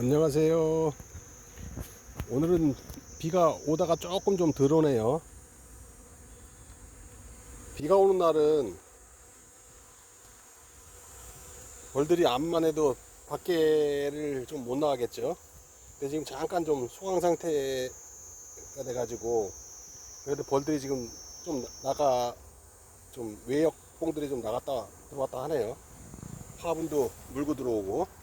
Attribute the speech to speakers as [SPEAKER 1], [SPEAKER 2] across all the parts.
[SPEAKER 1] 안녕하세요. 오늘은 비가 오다가 조금 좀덜 오네요. 비가 오는 날은 벌들이 암만 해도 밖에를 좀 못 나가겠죠. 근데 지금 잠깐 좀 소강 상태가 돼가지고 그래도 벌들이 지금 좀 나가 좀 외역 뽕들이 좀 나갔다 들어왔다 하네요. 화분도 물고 들어오고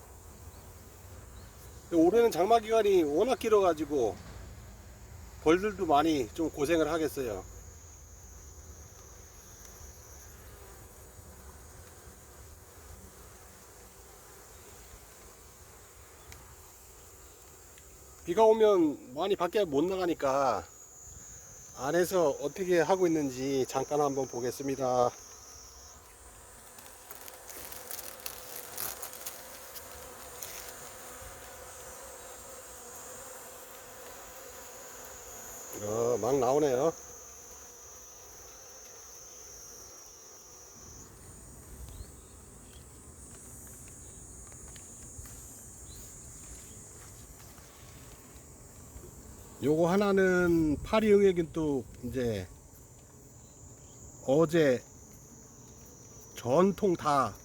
[SPEAKER 1] 올해는 장마 기간이 워낙 길어가지고 벌들도 많이 좀 고생을 하겠어요. 비가 오면 많이 밖에 못 나가니까 안에서 어떻게 하고 있는지 잠깐 한번 보겠습니다. 어, 막 나오네요. 요거 하나는 파리 응애균 또 이제 어제 전통 다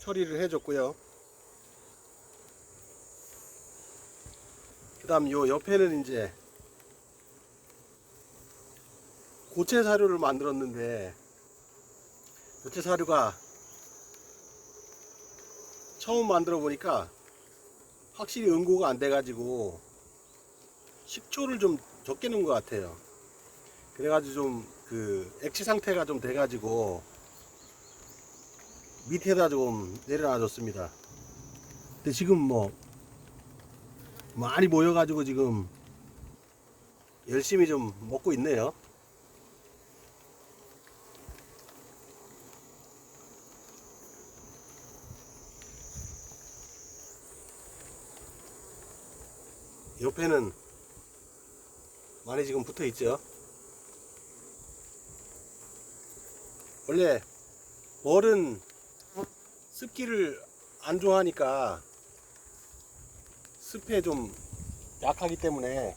[SPEAKER 1] 처리를 해줬고요. 그 다음 요 옆에는 이제 고체 사료를 만들었는데 고체 사료가 처음 만들어 보니까 확실히 응고가 안 돼 가지고 식초를 좀 적게 넣은 것 같아요. 그래가지고 좀 그 액체 상태가 좀 돼 가지고 밑에다 좀 내려놔 줬습니다. 근데 지금 뭐 많이 모여 가지고 지금 열심히 좀 먹고 있네요. 옆에는 많이 지금 붙어 있죠. 원래 벌은 습기를 안 좋아하니까 습에 좀 약하기 때문에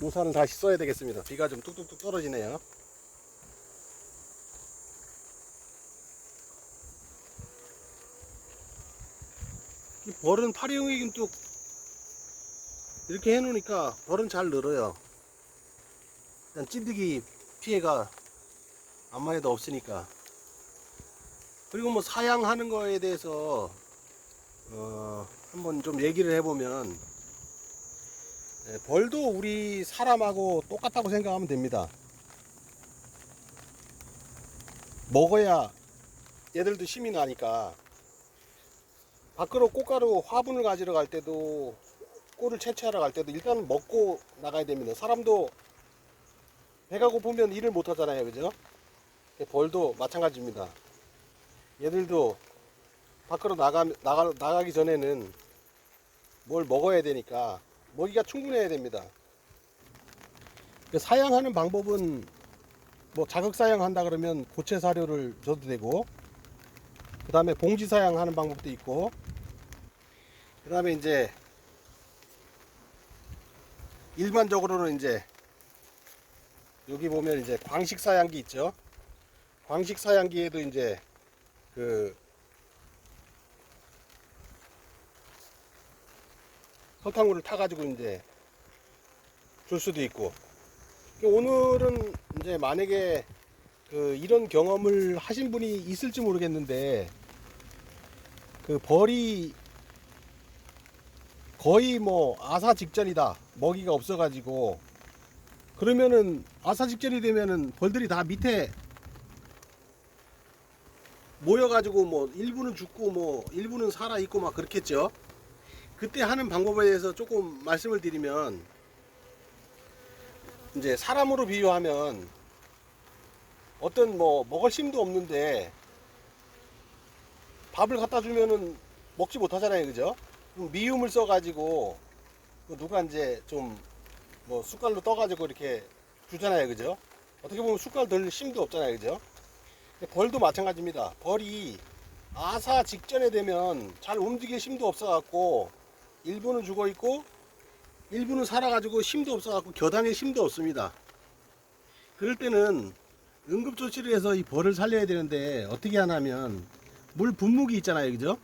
[SPEAKER 1] 우산을 다시 써야 되겠습니다. 비가 좀 뚝뚝뚝 떨어지네요. 이 벌은 파리용이긴 뚝 이렇게 해놓으니까 벌은 잘 늘어요. 일단 찐득이 피해가 암만 해도 없으니까. 그리고 뭐 사양하는 거에 대해서 어, 한번 좀 얘기를 해보면 예, 벌도 우리 사람하고 똑같다고 생각하면 됩니다. 먹어야 얘들도 힘이 나니까 밖으로 꽃가루 화분을 가지러 갈 때도 꿀을 채취하러 갈 때도 일단 먹고 나가야 됩니다. 사람도 배가 고프면 일을 못 하잖아요. 그죠? 벌도 마찬가지입니다. 얘들도 밖으로 나가, 나가, 나가기 전에는 뭘 먹어야 되니까 먹이가 충분해야 됩니다. 그 사양하는 방법은 뭐 자극 사양한다 그러면 고체 사료를 줘도 되고 그 다음에 봉지 사양하는 방법도 있고 그 다음에 이제 일반적으로는 이제 여기 보면 이제 광식 사양기 있죠. 광식 사양기에도 이제 그 설탕물을 타가지고 이제 줄 수도 있고 오늘은 이제 만약에 그 이런 경험을 하신 분이 있을지 모르겠는데 그 벌이 거의 뭐 아사 직전이다 먹이가 없어가지고 그러면은 아사 직전이 되면은 벌들이 다 밑에 모여가지고 뭐 일부는 죽고 뭐 일부는 살아 있고 막 그렇겠죠. 그때 하는 방법에 대해서 조금 말씀을 드리면 이제 사람으로 비유하면 어떤 뭐 먹을 힘도 없는데 밥을 갖다 주면은 먹지 못하잖아요, 그죠? 그럼 미움을 써가지고 그 누가 이제 좀 뭐 숟갈로 떠가지고 이렇게 주잖아요, 그죠? 어떻게 보면 숟갈 덜 힘도 없잖아요, 그죠? 벌도 마찬가지입니다. 벌이 아사 직전에 되면 잘 움직일 힘도 없어갖고 일부는 죽어 있고 일부는 살아가지고 힘도 없어갖고 겨당에 힘도 없습니다. 그럴 때는 응급조치를 해서 이 벌을 살려야 되는데 어떻게 하냐면 물 분무기 있잖아요, 그죠?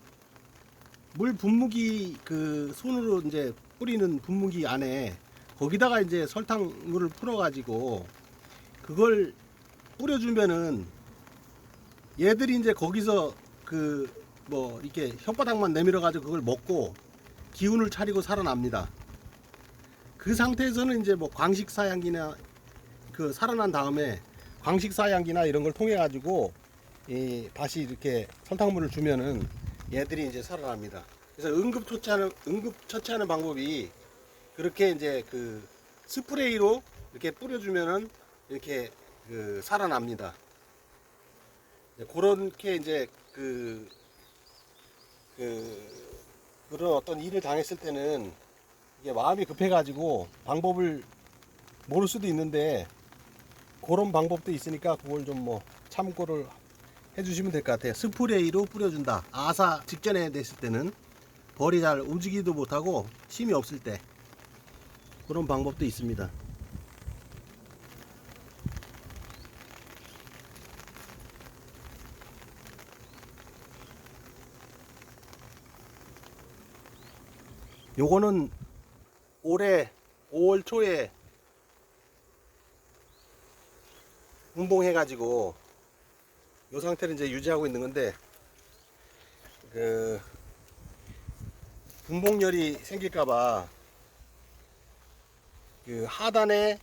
[SPEAKER 1] 물 분무기 그 손으로 이제 뿌리는 분무기 안에 거기다가 이제 설탕물을 풀어가지고 그걸 뿌려주면은 얘들이 이제 거기서 그 뭐 이렇게 혓바닥만 내밀어 가지고 그걸 먹고 기운을 차리고 살아납니다. 그 상태에서는 이제 뭐 광식 사양기나 그 살아난 다음에 광식 사양기나 이런 걸 통해 가지고 이 다시 이렇게 설탕물을 주면은 얘들이 이제 살아납니다. 그래서 응급 처치하는 응급 처치하는 방법이 그렇게 이제 그 스프레이로 이렇게 뿌려주면은 이렇게 그 살아납니다. 네, 그렇게 이제 그, 그 그런 어떤 일을 당했을 때는 이게 마음이 급해가지고 방법을 모를 수도 있는데 그런 방법도 있으니까 그걸 좀 뭐 참고를 해주시면 될 것 같아요. 스프레이로 뿌려준다. 아사 직전에 됐을 때는 벌이 잘 움직이지도 못하고 힘이 없을 때 그런 방법도 있습니다. 요거는 올해 5월 초에 운봉해가지고 요 상태를 이제 유지하고 있는 건데 그 분봉열이 생길까봐 그 하단에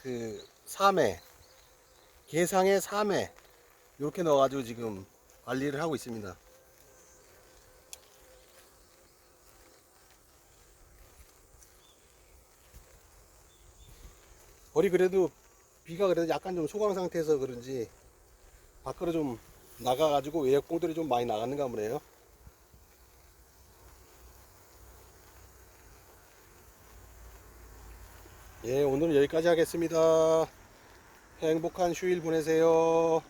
[SPEAKER 1] 그 3회 개상에 3회 이렇게 넣어가지고 지금 관리를 하고 있습니다. 벌이 그래도 비가 그래도 약간 좀 소강 상태에서 그런지 밖으로 좀 나가가지고 외역봉들이 좀 많이 나갔는가 보네요. 예, 오늘은 여기까지 하겠습니다. 행복한 휴일 보내세요.